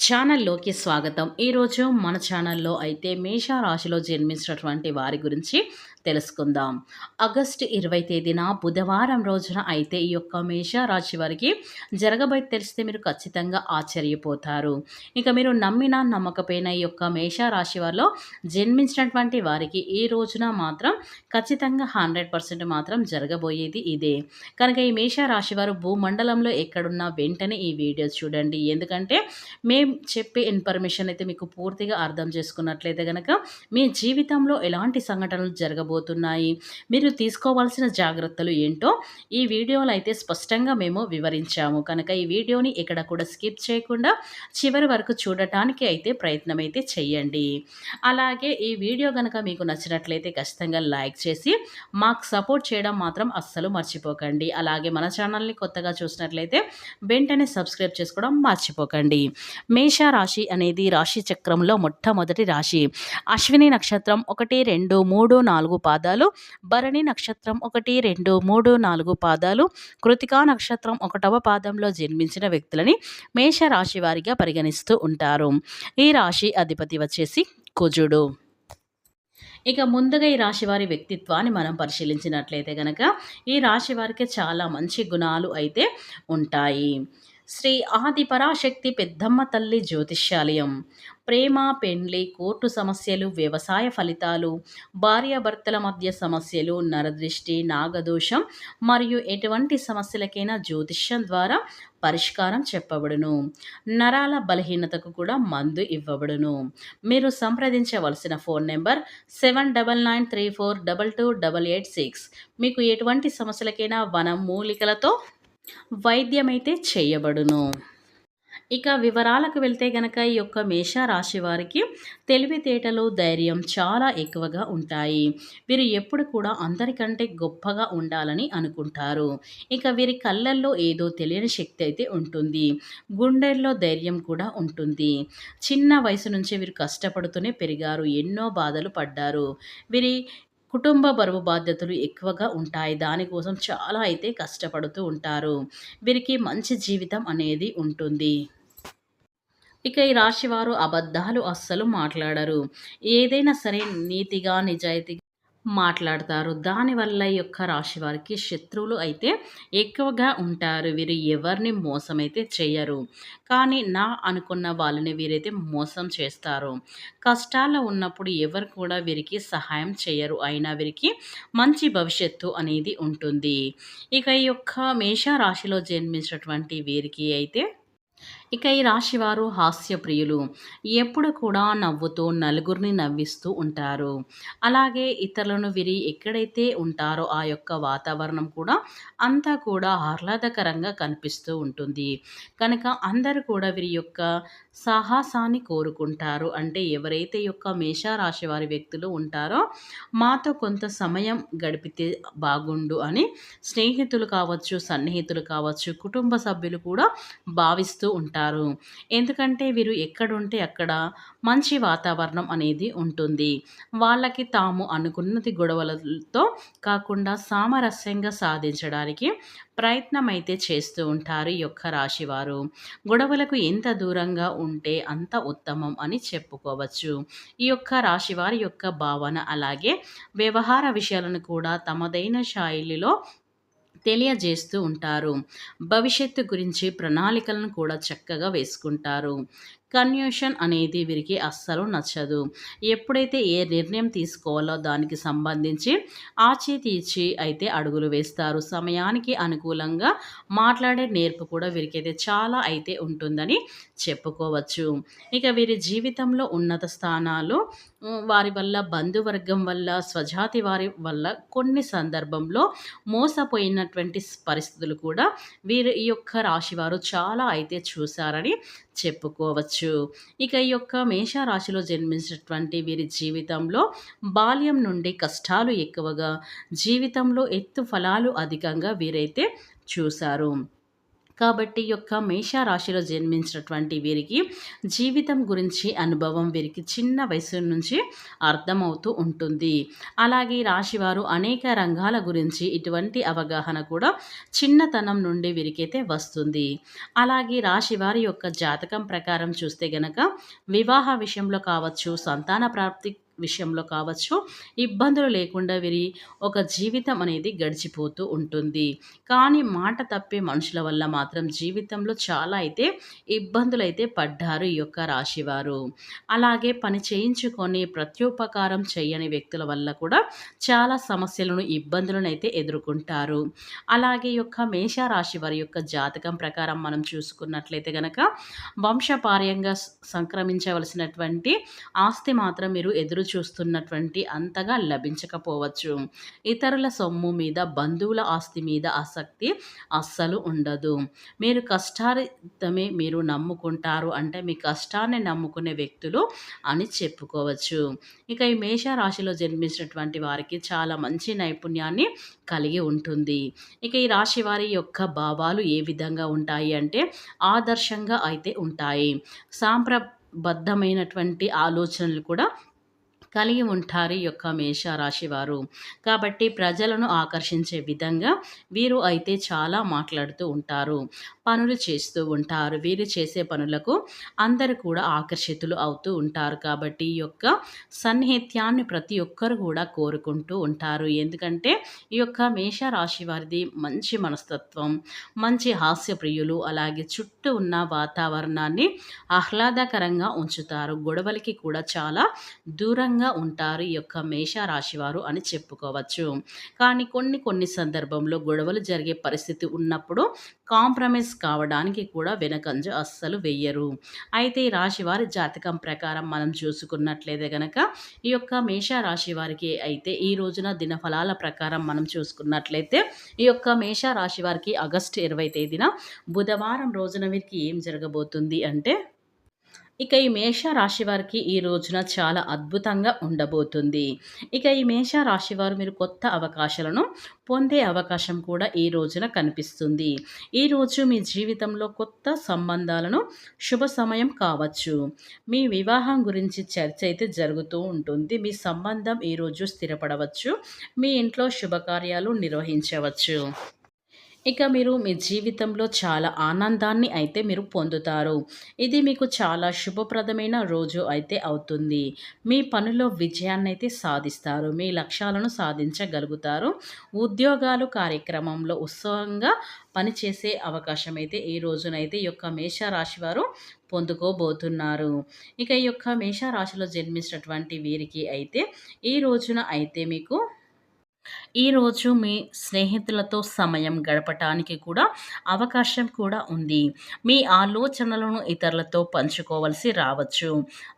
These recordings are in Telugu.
ఛానల్లోకి స్వాగతం. ఈరోజు మన ఛానల్లో అయితే మేషరాశిలో జన్మించినటువంటి వారి గురించి తెలుసుకుందాం. ఆగస్టు ఇరవై తేదీన బుధవారం రోజున అయితే ఈ యొక్క మేషరాశి వారికి జరగబోయి తెలిస్తే మీరు ఖచ్చితంగా ఆశ్చర్యపోతారు. ఇక మీరు నమ్మిన నమ్మకపోయిన ఈ యొక్క మేషరాశి వారిలో జన్మించినటువంటి వారికి ఈ రోజున మాత్రం ఖచ్చితంగా హండ్రెడ్ పర్సెంట్ మాత్రం జరగబోయేది ఇదే. కనుక ఈ మేషరాశి వారు భూమండలంలో ఎక్కడున్నా వెంటనే ఈ వీడియో చూడండి. ఎందుకంటే మేము చెప్పే ఇన్ఫర్మేషన్ అయితే మీకు పూర్తిగా అర్థం చేసుకున్నట్లయితే కనుక మీ జీవితంలో ఎలాంటి సంఘటనలు ఉండబోతున్నాయి మీరు తీసుకోవాల్సిన జాగ్రత్తలు ఏంటో ఈ వీడియోలో అయితే స్పష్టంగా మేము వివరించాము. కనుక ఈ వీడియోని ఇక్కడ కూడా స్కిప్ చేయకుండా చివరి వరకు చూడటానికి అయితే ప్రయత్నం అయితే చెయ్యండి అలాగే ఈ వీడియో కనుక మీకు నచ్చినట్లయితే ఖచ్చితంగా లైక్ చేసి మాకు సపోర్ట్ చేయడం మాత్రం అస్సలు మర్చిపోకండి. అలాగే మన ఛానల్ని కొత్తగా చూసినట్లయితే వెంటనే సబ్స్క్రైబ్ చేసుకోవడం మర్చిపోకండి. మేషరాశి అనేది రాశి చక్రంలో మొట్టమొదటి రాశి. అశ్విని నక్షత్రం ఒకటి రెండు మూడు నాలుగు పాదాలు భరణి నక్షత్రం ఒకటి రెండు మూడు నాలుగు పాదాలు కృతికా నక్షత్రం ఒకటవ పాదంలో జన్మించిన వ్యక్తులని మేష రాశి వారిగా పరిగణిస్తూ ఉంటారు. ఈ రాశి అధిపతి వచ్చేసి కుజుడు. ఇక ముందుగా ఈ రాశి వారి వ్యక్తిత్వాన్ని మనం పరిశీలించినట్లయితే కనుక ఈ రాశి వారికి చాలా మంచి గుణాలు అయితే ఉంటాయి. శ్రీ ఆది పరాశక్తి పెద్దమ్మ తల్లి జ్యోతిష్యాలయం. ప్రేమ పెండ్లి కోర్టు సమస్యలు వ్యవసాయ ఫలితాలు భార్యాభర్తల మధ్య సమస్యలు నరదృష్టి నాగదోషం మరియు ఎటువంటి సమస్యలకైనా జ్యోతిష్యం ద్వారా పరిష్కారం చెప్పబడును. నరాల బలహీనతకు కూడా మందు ఇవ్వబడును. మీరు సంప్రదించవలసిన phone number seven double nine three four double two double eight six. మీకు ఎటువంటి సమస్యలకైనా వనం మూలికలతో వైద్యమైతే చేయబడును. ఇక వివరాలకు వెళ్తే గనక ఈ యొక్క మేష రాశి వారికి తెలివితేటలు ధైర్యం చాలా ఎక్కువగా ఉంటాయి. వీరు ఎప్పుడు కూడా అందరికంటే గొప్పగా ఉండాలని అనుకుంటారు. ఇక వీరి కళ్ళల్లో ఏదో తెలియని శక్తి అయితే ఉంటుంది. గుండెల్లో ధైర్యం కూడా ఉంటుంది. చిన్న వయసు నుంచి వీరు కష్టపడుతూనే పెరిగారు. ఎన్నో బాధలు పడ్డారు. వీరి కుటుంబ బరువు బాధ్యతలు ఎక్కువగా ఉంటాయి. దానికోసం చాలా అయితే కష్టపడుతూ ఉంటారు. వీరికి మంచి జీవితం అనేది ఉంటుంది. ఇక ఈ రాశివారు అబద్ధాలు అస్సలు మాట్లాడరు. ఏదైనా సరే నీతిగా నిజాయితీగా మాట్లాడతారు. దానివల్ల ఈ యొక్క రాశి వారికి శత్రువులు అయితే ఎక్కువగా ఉంటారు. వీరు ఎవరిని మోసమైతే చేయరు. కానీ నా అనుకున్న వాళ్ళని వీరైతే మోసం చేస్తారు. కష్టాల్లో ఉన్నప్పుడు ఎవరు కూడా వీరికి సహాయం చేయరు. అయినా వీరికి మంచి భవిష్యత్తు అనేది ఉంటుంది. ఇక ఈ యొక్క మేష రాశిలో జన్మించినటువంటి వీరికి అయితే ఇక ఈ రాశివారు హాస్యప్రియులు. ఎప్పుడు కూడా నవ్వుతూ నలుగురిని నవ్విస్తూ ఉంటారు. అలాగే ఇతరులను వీరి ఎక్కడైతే ఉంటారో ఆ యొక్క వాతావరణం కూడా అంతా కూడా ఆహ్లాదకరంగా కనిపిస్తూ ఉంటుంది. కనుక అందరూ కూడా వీరి యొక్క సాహసాన్ని కోరుకుంటారు. అంటే ఎవరైతే యొక్క మేషారాశి వారి వ్యక్తులు ఉంటారో మాతో కొంత సమయం గడిపితే బాగుండు అని స్నేహితులు కావచ్చు సన్నిహితులు కావచ్చు కుటుంబ సభ్యులు కూడా భావిస్తూ ఉంటారు. ఉంటారు ఎందుకంటే వీరు ఎక్కడుంటే అక్కడ మంచి వాతావరణం అనేది ఉంటుంది. వాళ్ళకి తాము అనుకున్నది గొడవలతో కాకుండా సామరస్యంగా సాధించడానికి ప్రయత్నం అయితే చేస్తూ ఉంటారు ఈ యొక్క రాశివారు. గొడవలకు ఎంత దూరంగా ఉంటే అంత ఉత్తమం అని చెప్పుకోవచ్చు. ఈ యొక్క రాశివారి యొక్క భావన అలాగే వ్యవహార విషయాలను కూడా తమదైన శైలిలో తెలియజేస్తూ ఉంటారు. భవిష్యత్తు గురించి ప్రణాళికలను కూడా చక్కగా వేసుకుంటారు. కన్యూషన్ అనేది వీరికి అస్సలు నచ్చదు. ఎప్పుడైతే ఏ నిర్ణయం తీసుకోవాలో దానికి సంబంధించి ఆచితీచి అయితే అడుగులు వేస్తారు. సమయానికి అనుకూలంగా మాట్లాడే నేర్పు కూడా వీరికైతే చాలా అయితే ఉంటుందని చెప్పుకోవచ్చు. ఇక వీరి జీవితంలో ఉన్నత స్థానాలు వారి వల్ల బంధువర్గం వల్ల స్వజాతి వారి వల్ల కొన్ని సందర్భంలో మోసపోయినటువంటి పరిస్థితులు కూడా వీరి ఈ యొక్క రాశివారు చాలా అయితే చూశారని చెప్పుకోవచ్చు. ఇక ఈ యొక్క మేషరాశిలో జన్మించినటువంటి వీరి జీవితంలో బాల్యం నుండి కష్టాలు ఎక్కువగా జీవితంలో ఎత్తు ఫలాలు అధికంగా వీరైతే చూశారు. కాబట్టి యొక్క మేషరాశిలో జన్మించినటువంటి వీరికి జీవితం గురించి అనుభవం వీరికి చిన్న వయసు నుంచి అర్థమవుతూ ఉంటుంది. అలాగే రాశివారు అనేక రంగాల గురించి ఇటువంటి అవగాహన కూడా చిన్నతనం నుండి వీరికైతే వస్తుంది. అలాగే రాశివారి యొక్క జాతకం ప్రకారం చూస్తే గనక వివాహ విషయంలో కావచ్చు సంతాన ప్రాప్తి విషయంలో కావచ్చు ఇబ్బందులు లేకుండా వీరి ఒక జీవితం అనేది గడిచిపోతూ ఉంటుంది. కానీ మాట తప్పే మనుషుల వల్ల మాత్రం జీవితంలో చాలా అయితే ఇబ్బందులు అయితే పడ్డారు ఈ యొక్క రాశివారు. అలాగే పని చేయించుకొని ప్రత్యుపకారం చేయని వ్యక్తుల వల్ల కూడా చాలా సమస్యలను ఇబ్బందులను అయితే ఎదుర్కొంటారు. అలాగే యొక్క మేషరాశి వారి యొక్క జాతకం ప్రకారం మనం చూసుకున్నట్లయితే గనక వంశపార్యంగా సంక్రమించవలసినటువంటి ఆస్తి మాత్రం మీరు ఎదురు చూస్తున్నటువంటి అంతగా లభించకపోవచ్చు. ఇతరుల సొమ్ము మీద బంధువుల ఆస్తి మీద ఆసక్తి అస్సలు ఉండదు. మీరు కష్టారితమే మీరు నమ్ముకుంటారు అంటే మీ కష్టాన్ని నమ్ముకునే వ్యక్తులు అని చెప్పుకోవచ్చు. ఇక ఈ మేష రాశిలో జన్మించినటువంటి వారికి చాలా మంచి నైపుణ్యాన్ని కలిగి ఉంటుంది. ఇక ఈ రాశి వారి యొక్క భావాలు ఏ విధంగా ఉంటాయి అంటే ఆదర్శంగా అయితే ఉంటాయి. సాంప్రబద్ధమైనటువంటి ఆలోచనలు కూడా కలిగి ఉంటారు ఈ యొక్క మేషరాశి వారు. కాబట్టి ప్రజలను ఆకర్షించే విధంగా వీరు అయితే చాలా మాట్లాడుతూ ఉంటారు. పనులు చేస్తూ ఉంటారు. వీరు చేసే పనులకు అందరు కూడా ఆకర్షితులు అవుతూ ఉంటారు. కాబట్టి ఈ యొక్క సన్నిహిత్యాన్ని ప్రతి ఒక్కరు కూడా కోరుకుంటూ ఉంటారు. ఎందుకంటే ఈ యొక్క మేషరాశి వారిది మంచి మనస్తత్వం మంచి హాస్యప్రియులు అలాగే చుట్టూ ఉన్న వాతావరణాన్ని ఆహ్లాదకరంగా ఉంచుతారు. గొడవలకి కూడా చాలా దూరంగా ఉంటారు ఈ యొక్క మేషరాశి వారు అని చెప్పుకోవచ్చు. కానీ కొన్ని కొన్ని సందర్భంలో గొడవలు జరిగే పరిస్థితి ఉన్నప్పుడు కాంప్రమైజ్ కావడానికి కూడా వెనకంజ అస్సలు వెయ్యరు. అయితే ఈ రాశి వారి జాతకం ప్రకారం మనం చూసుకున్నట్లయితే గనక ఈ యొక్క మేషరాశి వారికి అయితే ఈ రోజున దినఫలాల ప్రకారం మనం చూసుకున్నట్లయితే ఈ యొక్క మేష రాశి వారికి ఆగస్టు ఇరవై తేదీన బుధవారం రోజున వీరికి ఏం జరగబోతుంది అంటే ఇక ఈ మేష రాశి వారికి ఈ రోజున చాలా అద్భుతంగా ఉండబోతుంది. ఇక ఈ మేష రాశి వారు మీరు కొత్త అవకాశాలను పొందే అవకాశం కూడా ఈ రోజున కనిపిస్తుంది. ఈరోజు మీ జీవితంలో కొత్త సంబంధాలను శుభ సమయం కావచ్చు. మీ వివాహం గురించి చర్చ అయితే జరుగుతూ ఉంటుంది. మీ సంబంధం ఈరోజు స్థిరపడవచ్చు. మీ ఇంట్లో శుభకార్యాలు నిర్వహించవచ్చు. ఇక మీరు మీ జీవితంలో చాలా ఆనందాన్ని అయితే మీరు పొందుతారు. ఇది మీకు చాలా శుభప్రదమైన రోజు అయితే అవుతుంది. మీ పనిలో విజయాన్ని అయితే సాధిస్తారు. మీ లక్ష్యాలను సాధించగలుగుతారు. ఉద్యోగాలు కార్యక్రమంలో ఉత్సవంగా పనిచేసే అవకాశం అయితే ఈ రోజునైతే ఈ యొక్క మేషరాశి వారు పొందుకోబోతున్నారు. ఇక ఈ యొక్క మేషరాశిలో జన్మించినటువంటి వీరికి అయితే ఈ రోజున అయితే మీకు ఈరోజు మీ స్నేహితులతో సమయం గడపటానికి కూడా అవకాశం కూడా ఉంది. మీ ఆలోచనలను ఇతరులతో పంచుకోవలసి రావచ్చు.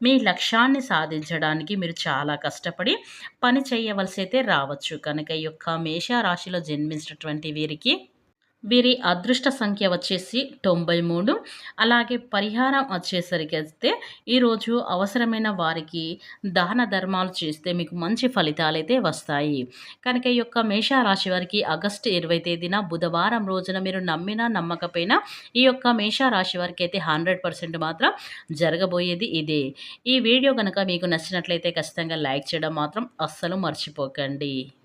మీ లక్ష్యాన్ని సాధించడానికి మీరు చాలా కష్టపడి పని చేయవలసి అయితే రావచ్చు. కనుక ఈ యొక్క మేషరాశిలో జన్మించినటువంటి వీరికి వీరి అదృష్ట సంఖ్య వచ్చేసి తొంభై మూడు. అలాగే పరిహారం వచ్చేసరికి అయితే ఈరోజు అవసరమైన వారికి దాన ధర్మాలు చేస్తే మీకు మంచి ఫలితాలు అయితే వస్తాయి. కనుక ఈ యొక్క మేషరాశి వారికి ఆగస్టు ఇరవై తేదీన బుధవారం రోజున మీరు నమ్మినా నమ్మకపోయినా ఈ యొక్క మేషరాశి వారికి అయితే హండ్రెడ్ పర్సెంట్ మాత్రం జరగబోయేది ఇదే. ఈ వీడియో కనుక మీకు నచ్చినట్లయితే ఖచ్చితంగా లైక్ చేయడం మాత్రం అస్సలు మర్చిపోకండి.